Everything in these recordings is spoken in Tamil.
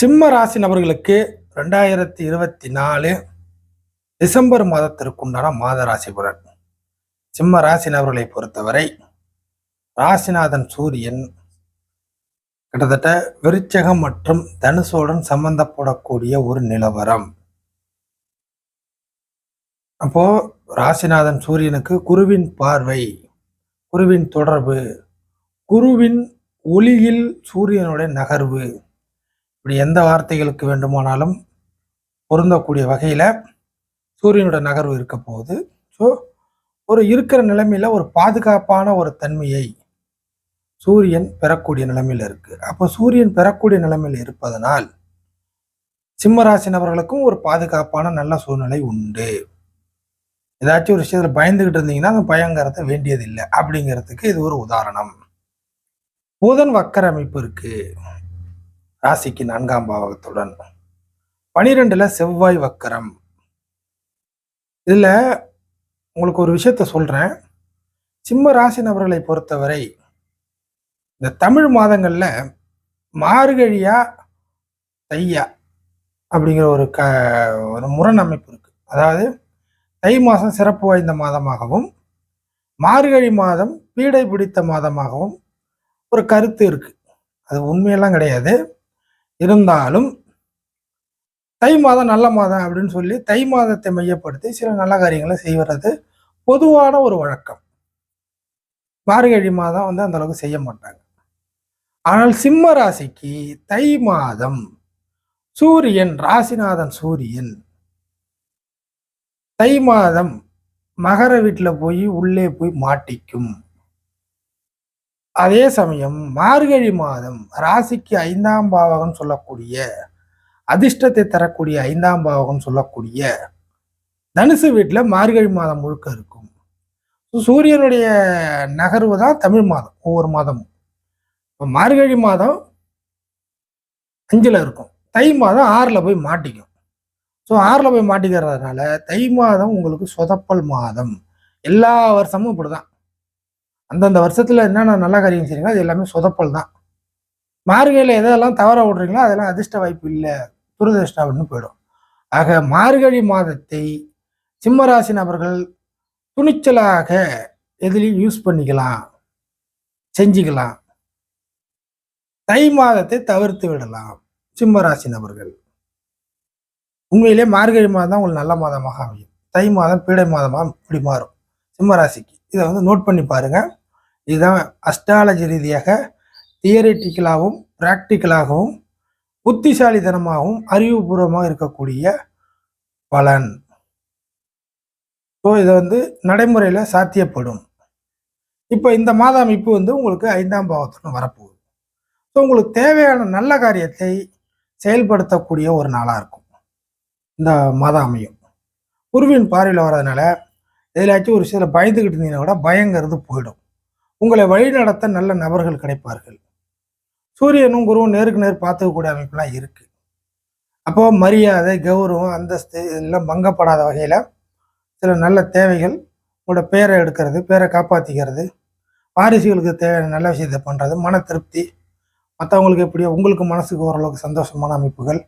சிம்ம ராசி நபர்களுக்கு ரெண்டாயிரத்தி இருபத்தி நாலு டிசம்பர் மாதத்திற்குண்டான மாத ராசி பலன். சிம்ம ராசி நபர்களை பொறுத்தவரை ராசிநாதன் சூரியன் கிட்டத்தட்ட விருச்சகம் மற்றும் தனுசோடன் சம்பந்தப்படக்கூடிய ஒரு நிலவரம். அப்போ ராசிநாதன் சூரியனுக்கு குருவின் பார்வை குருவின் தொடர்பு குருவின் ஒளியில் சூரியனுடைய நகர்வு இப்படி எந்த வார்த்தைகளுக்கு வேண்டுமானாலும் பொருந்தக்கூடிய வகையில் சூரியனோட நகர்வு இருக்க போகுது. ஸோ ஒரு இருக்கிற நிலைமையில் ஒரு பாதுகாப்பான ஒரு தன்மையை சூரியன் பெறக்கூடிய நிலைமையில் இருக்குது அப்போ சூரியன் பெறக்கூடிய நிலைமையில் இருப்பதனால் சிம்மராசி நபர்களுக்கும் ஒரு பாதுகாப்பான நல்ல சூழ்நிலை உண்டு. ஏதாச்சும் ஒரு விஷயத்தில் பயந்துகிட்டு இருந்தீங்கன்னா அந்த பயங்கரத்தை வேண்டியதில்லை அப்படிங்கிறதுக்கு இது ஒரு உதாரணம். புதன் வக்கர அமைப்பு இருக்குது ராசிக்கு நான்காம் பாவகத்துடன். பனிரெண்டுல செவ்வாய் வக்கரம். இதுல உங்களுக்கு ஒரு விஷயத்த சொல்றேன். சிம்ம ராசி நபர்களை பொறுத்தவரை இந்த தமிழ் மாதங்கள்ல மார்கழியா தையா அப்படிங்கிற ஒரு க ஒரு முரண் அமைப்பு இருக்கு. அதாவது தை மாதம் சிறப்பு வாய்ந்த மாதமாகவும் மார்கழி மாதம் பீடை பிடித்த மாதமாகவும் ஒரு கருத்து இருக்கு. அது உண்மையெல்லாம் கிடையாது. இருந்தாலும் தை மாதம் நல்ல மாதம் அப்படின்னு சொல்லி தை மாதத்தை மையப்படுத்தி சில நல்ல காரியங்களை செய்வது பொதுவான ஒரு வழக்கம். மார்கழி மாதம் வந்து அந்த அளவுக்கு செய்ய மாட்டாங்க. ஆனால் சிம்ம ராசிக்கு தை மாதம் சூரியன் ராசிநாதன் சூரியன் தை மாதம் மகர வீட்டில் போய் உள்ளே போய் மாட்டிக்கும். அதே சமயம் மார்கழி மாதம் ராசிக்கு ஐந்தாம் பாவகம் சொல்லக்கூடிய அதிர்ஷ்டத்தை தரக்கூடிய ஐந்தாம் பாவகம் சொல்லக்கூடிய தனுசு வீட்டில் மார்கழி மாதம் முழுக்க இருக்கும். சூரியனுடைய நகர்வு தான் தமிழ் மாதம் ஒவ்வொரு மாதமும். இப்போ மார்கழி மாதம் அஞ்சில் இருக்கும். தை மாதம் ஆறில் போய் மாட்டிக்கும். ஸோ ஆறில் போய் மாட்டிக்கிறதுனால தை மாதம் உங்களுக்கு சொதப்பல் மாதம். எல்லா வருஷமும் இப்படி தான் அந்தந்த வருஷத்தில் என்னென்ன நல்ல காரியம் செய்றீங்களோ அது எல்லாமே சொதப்பல் தான். மார்கழியில் எதெல்லாம் தவற விடுறீங்களோ அதெல்லாம் அதிர்ஷ்ட வாய்ப்பு இல்லை துரதிருஷ்டம் அப்படின்னு போயிடும். ஆக மார்கழி மாதத்தை சிம்மராசி நபர்கள் துணிச்சலாக எதுலேயும் யூஸ் பண்ணிக்கலாம் செஞ்சுக்கலாம். தை மாதத்தை தவிர்த்து விடலாம் சிம்மராசி நபர்கள். உண்மையிலே மார்கழி மாதம் தான் உங்களுக்கு நல்ல மாதமாக அமையும். தை மாதம் பீடை மாதமாக இப்படி மாறும். சிம்மராசிக்கு. இதை வந்து நோட் பண்ணி பாருங்கள் இதுதான் அஸ்ட்ராலஜி ரீதியாக தியரிட்டிக்கலாகவும் ப்ராக்டிக்கலாகவும் புத்திசாலித்தனமாகவும் அறிவுபூர்வமாக இருக்கக்கூடிய பலன். ஸோ இதை வந்து நடைமுறையில் சாத்தியப்படும். இப்போ இந்த மாத அமைப்பு வந்து உங்களுக்கு ஐந்தாம் பாவத்துடன் வரப்போகுது. ஸோ உங்களுக்கு தேவையான நல்ல காரியத்தை செயல்படுத்தக்கூடிய ஒரு நாளாக இருக்கும். இந்த மாத அமையும். குருவின் பார்வையில் வர்றதுனால எதிலாச்சும் ஒரு சில பயந்துக்கிட்டு இருந்தீங்கன்னா கூட பயங்கிறது போயிடும். உங்களை வழிநடத்த நல்ல நபர்கள் கிடைப்பார்கள். சூரியனும் குருவும் நேருக்கு நேர் பார்த்துக்கக்கூடிய அமைப்புலாம் இருக்கு. அப்போ மரியாதை கௌரவம் அந்தஸ்து இதெல்லாம் பங்கப்படாத வகையில் சில நல்ல தேவைகள் உங்களோட பேரை எடுக்கிறது பேரை காப்பாற்றிக்கிறது வாரிசுகளுக்கு தேவையான நல்ல விஷயத்தை பண்ணுறது மன திருப்தி மற்றவங்களுக்கு எப்படியோ உங்களுக்கு மனசுக்கு ஓரளவுக்கு சந்தோஷமான அமைப்புகள்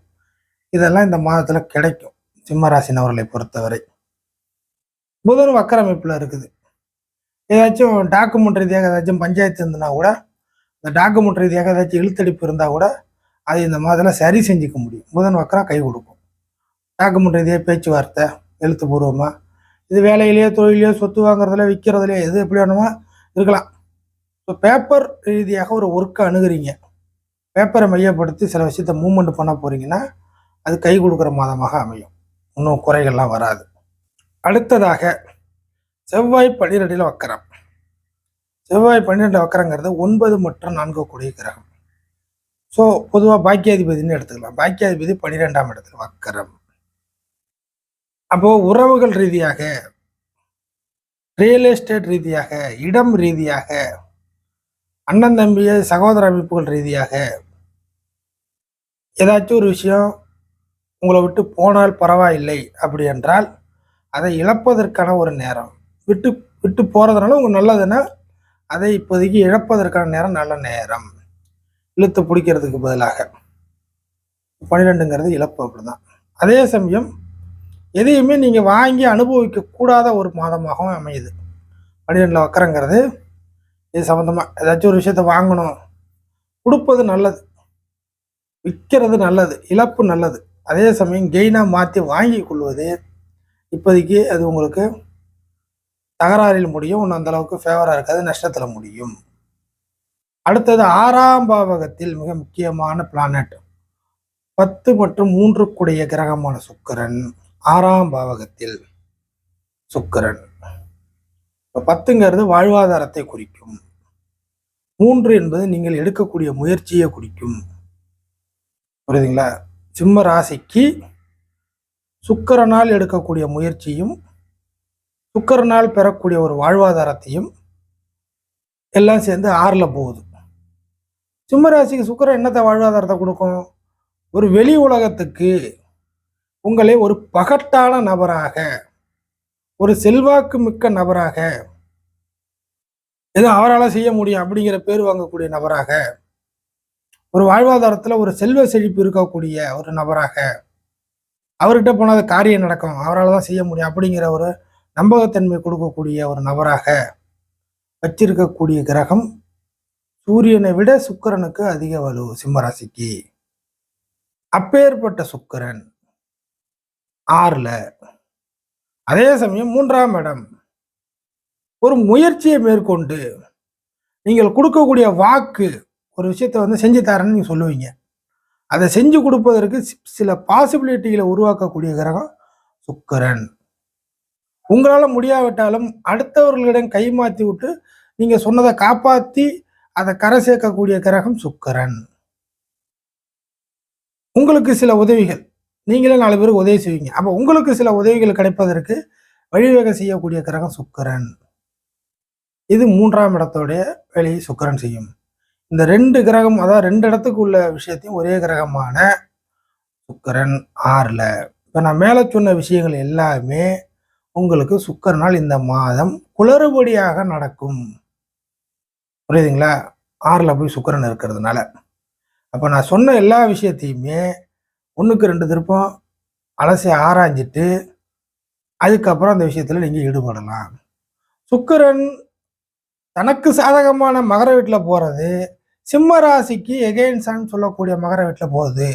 இதெல்லாம் இந்த மாதத்தில் கிடைக்கும். சிம்மராசினவர்களை பொறுத்தவரை. புதன் வக்கர அமைப்பில் இருக்குது. ஏதாச்சும் டாக்குமெண்ட் ரீதியாக ஏதாச்சும் பஞ்சாயத்து இருந்தனா கூட இந்த டாக்குமெண்ட் ரீதியாக ஏதாச்சும் இழுத்தடிப்பு இருந்தால் கூட அது இந்த மாதிரிலாம் சரி செஞ்சுக்க முடியும். புதன் வக்கரம் கை கொடுக்கும். டாக்குமெண்ட் ரீதியாக பேச்சுவார்த்தை எழுத்துப்பூர்வமாக இது வேலையிலேயோ தொழிலையோ சொத்து வாங்குறதுல விற்கிறதுலையோ எது எப்படி வேணுமோ இருக்கலாம். இப்போ பேப்பர் ரீதியாக ஒரு ஒர்க்கை அணுகுறீங்க. பேப்பரை மையப்படுத்தி சில விஷயத்த மூவ்மெண்ட் பண்ண போகிறீங்கன்னா அது கை கொடுக்குற மாதமாக அமையும். இன்னும் குறைகள்லாம் வராது. அடுத்ததாக செவ்வாய் பன்னிரெண்டில் வக்கரம். செவ்வாய் பன்னிரெண்டு வக்கரங்கிறது ஒன்பது மற்றும் நான்கு கூடிய கிரகம். ஸோ பொதுவாக பாக்கியாதிபதினு எடுத்துக்கலாம். பாக்கியாதிபதி பன்னிரெண்டாம் இடத்துல வக்கரம். அப்போது உறவுகள் ரீதியாக ரியல் எஸ்டேட் ரீதியாக இடம் ரீதியாக அண்ணன் தம்பிய சகோதர அமைப்புகள் ரீதியாக ஏதாச்சும் ஒரு விஷயம் உங்களை விட்டு போனால் பரவாயில்லை அப்படி என்றால் அதை இழப்பதற்கான ஒரு நேரம். விட்டு விட்டு போகிறதுனால உங்களுக்கு நல்லதுன்னா அதை இப்போதைக்கு இழப்பதற்கான நேரம் நல்ல நேரம். இழுத்து பிடிக்கிறதுக்கு பதிலாக. பன்னிரெண்டுங்கிறது இழப்பு அப்படிதான். அதே சமயம் எதையுமே நீங்கள் வாங்கி அனுபவிக்க கூடாத ஒரு மாதமாகவும் அமையுது. பன்னிரெண்டில் வக்கரங்கிறது இது சம்மந்தமாக ஏதாச்சும் ஒரு விஷயத்த வாங்கணும். கொடுப்பது நல்லது. விற்கிறது நல்லது. இழப்பு நல்லது. அதே சமயம் கெயினாக மாற்றி வாங்கி கொள்வது இப்போதைக்கு அது உங்களுக்கு தகராறில் முடியும் ஒன்று அந்தளவுக்கு ஃபேவராக இருக்காது நஷ்டத்தில் முடியும். அடுத்தது ஆறாம் பாவகத்தில் மிக முக்கியமான பிளானட் பத்து மற்றும் மூன்று கூடிய கிரகமான சுக்கரன் ஆறாம் பாவகத்தில் சுக்கரன். இப்போ பத்துங்கிறது வாழ்வாதாரத்தை குறிக்கும். மூன்று என்பது நீங்கள் எடுக்கக்கூடிய முயற்சியை குறிக்கும். புரியுதுங்களா? சிம்ம ராசிக்கு சுக்கரனால் எடுக்கக்கூடிய முயற்சியும் சுக்கரனால் பெறக்கூடிய ஒரு வாழ்வாதாரத்தையும் எல்லாம் சேர்ந்து ஆறில் போகுது. சிம்மராசிக்கு சுக்கரன் என்னத்தை வாழ்வாதாரத்தை கொடுக்கும்? ஒரு வெளி உலகத்துக்கு உங்களை ஒரு பகட்டான நபராக ஒரு செல்வாக்கு மிக்க நபராக எதுவும் அவரால் செய்ய முடியும் அப்படிங்கிற பேர் வாங்கக்கூடிய நபராக ஒரு வாழ்வாதாரத்தில் ஒரு செல்வ செழிப்பு இருக்கக்கூடிய ஒரு நபராக அவர்கிட்ட போனால் அது காரியம் நடக்கும். அவரால் தான் செய்ய முடியும் அப்படிங்கிற ஒரு நம்பகத்தன்மை கொடுக்கக்கூடிய ஒரு நபராக வச்சிருக்கக்கூடிய கிரகம் சூரியனை விட சுக்கரனுக்கு அதிக வலு சிம்மராசிக்கு. அப்பேற்பட்ட சுக்கரன் ஆறுல. அதே சமயம் மூன்றாம் இடம். ஒரு முயற்சியை மேற்கொண்டு நீங்கள் கொடுக்கக்கூடிய வாக்கு ஒரு விஷயத்தை வந்து செஞ்சு தரேன்னு நீங்க சொல்லுவீங்க. அதை செஞ்சு கொடுப்பதற்கு சி- சில பாசிபிலிட்டிகளை உருவாக்கக்கூடிய கிரகம் சுக்கரன். உங்களால் முடியாவிட்டாலும் அடுத்தவர்களிடம் கை மாற்றி விட்டு நீங்கள் சொன்னதை காப்பாற்றி அதை கரை சேர்க்கக்கூடிய கிரகம் சுக்கரன். உங்களுக்கு சில உதவிகள். நீங்களே நாலு பேருக்கு உதவி செய்வீங்க. அப்போ உங்களுக்கு சில உதவிகள் கிடைப்பதற்கு வழிவகை செய்யக்கூடிய கிரகம் சுக்கரன். இது மூன்றாம் இடத்தோடைய வேலையை சுக்கரன் செய்யும். இந்த ரெண்டு கிரகம் அதாவது ரெண்டு இடத்துக்கு உள்ள விஷயத்தையும் ஒரே கிரகமான சுக்கரன் ஆறில். இப்போ நான் மேலே சொன்ன விஷயங்கள் எல்லாமே உங்களுக்கு சுக்கிரனால் இந்த மாதம் குளறுபடியாக நடக்கும். புரியுதுங்களா? ஆறில் போய் சுக்கிரன் இருக்கிறதுனால. அப்போ நான் சொன்ன எல்லா விஷயத்தையுமே ஒன்றுக்கு ரெண்டு திருப்பம் அலசி ஆராய்ஞ்சிட்டு அதுக்கப்புறம் அந்த விஷயத்தில் நீங்கள் ஈடுபடலாம். சுக்கிரன் தனக்கு சாதகமான மகர வீட்டில் போகிறது சிம்ம ராசிக்கு எகெயின்ஸ்டான்னு சொல்லக்கூடிய மகர வீட்டில் போகுது.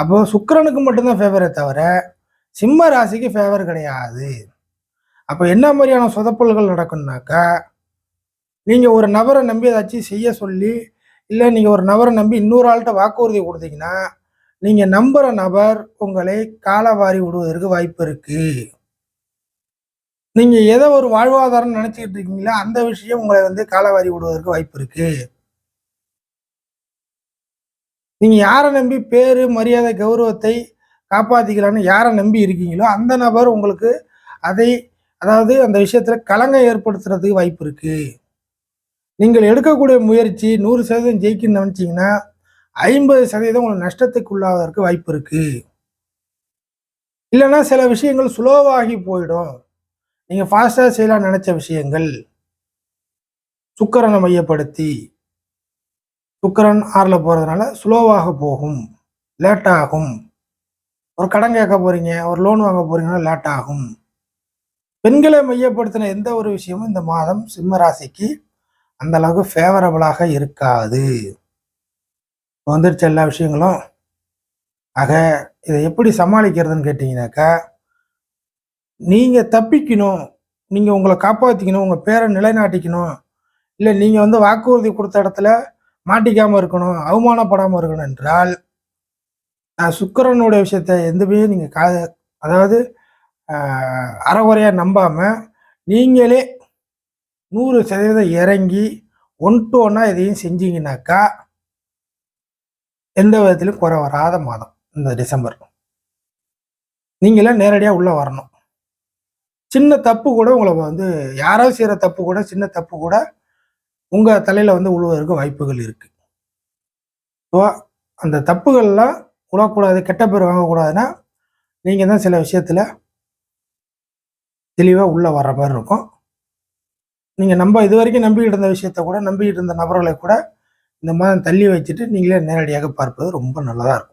அப்போ சுக்கிரனுக்கு மட்டும்தான் ஃபேவரே தவிர சிம்ம ராசிக்கு ஃபேவர் கிடையாது. அப்போ என்ன மாதிரியான சொதப்பல்கள் நடக்கும்னாக்கா நீங்கள் ஒரு நபரை நம்பி ஏதாச்சும் செய்ய சொல்லி இல்லை நீங்கள் ஒரு நபரை நம்பி இன்னொரு ஆள்கிட்ட வாக்குறுதி கொடுத்தீங்கன்னா நீங்கள் நம்புகிற நபர் உங்களை காலவாரி விடுவதற்கு வாய்ப்பு இருக்குது நீங்கள் எதை ஒரு வாழ்வாதாரம் நினச்சிக்கிட்டு இருக்கீங்களோ அந்த விஷயம் உங்களை வந்து காலவாரி விடுவதற்கு வாய்ப்பு இருக்குது நீங்கள் யாரை நம்பி பேர் மரியாதை கௌரவத்தை காப்பாற்றிக்கலான்னு யாரை நம்பி இருக்கீங்களோ அந்த நபர் உங்களுக்கு அதை அதாவது அந்த விஷயத்தில் கலங்கம் ஏற்படுத்துறதுக்கு வாய்ப்பு இருக்குது நீங்கள் எடுக்கக்கூடிய முயற்சி நூறு சதவீதம் ஜெயிக்கணும்னு நினச்சிங்கன்னா ஐம்பது சதவீதம் உங்களுக்கு நஷ்டத்துக்கு உள்ளாவதற்கு வாய்ப்பு இருக்குது இல்லைன்னா சில விஷயங்கள் ஸ்லோவாகி போயிடும். நீங்கள் ஃபாஸ்ட்டாக செய்யலாம் நினச்ச விஷயங்கள். சுக்கரனை மையப்படுத்தி சுக்கரன் ஆறில் போகிறதுனால ஸ்லோவாக போகும் லேட்டாகும். ஒரு கடன் கேட்க போகிறீங்க ஒரு லோன் வாங்க போகிறீங்கன்னா லேட் ஆகும். பெண்களை மையப்படுத்தின எந்த ஒரு விஷயமும் இந்த மாதம் சிம்ம ராசிக்கு அந்த அளவுக்கு ஃபேவரபிளாக இருக்காது. இப்போ எல்லா விஷயங்களும். ஆக இதை எப்படி சமாளிக்கிறதுன்னு கேட்டிங்கனாக்கா நீங்கள் தப்பிக்கணும் நீங்கள் உங்களை காப்பாற்றிக்கணும் உங்கள் பேரை நிலைநாட்டிக்கணும் இல்லை நீங்கள் வந்து வாக்குறுதி கொடுத்த இடத்துல மாட்டிக்காமல் இருக்கணும் அவமானப்படாமல் இருக்கணும் என்றால் சுக்கரனுடைய விஷயத்த எதுவுமே நீங்கள் கா அதாவது ஆஹ், அறகுறையாக நம்பாமல் நீங்களே நூறு சதவீதம் இறங்கி ஒன் டு ஒன்னாக எதையும் செஞ்சீங்கன்னாக்கா எந்த விதத்திலும் குறை வராத மாதம் இந்த டிசம்பர். நீங்களே நேரடியாக உள்ளே வரணும். சின்ன தப்பு கூட உங்களை வந்து யாரோ செய்கிற தப்பு கூட சின்ன தப்பு கூட உங்கள் தலையில் வந்து உழுவதற்கு வாய்ப்புகள் இருக்குது ஸோ அந்த தப்புகள்லாம் உழக்கூடாது கெட்ட பேர் வாங்கக்கூடாதுன்னா நீங்கள் தான் சில விஷயத்தில் தெளிவாக உள்ளே வர்ற மாதிரி இருக்கும். நீங்கள் நம்ம இது வரைக்கும் நம்பிக்கிட்டு இருந்த விஷயத்த கூட நம்பிக்கிட்டு இருந்த நபர்களை கூட இந்த மாதம் தள்ளி வச்சுட்டு நீங்களே நேரடியாக பார்ப்பது ரொம்ப நல்லதாக இருக்கும்.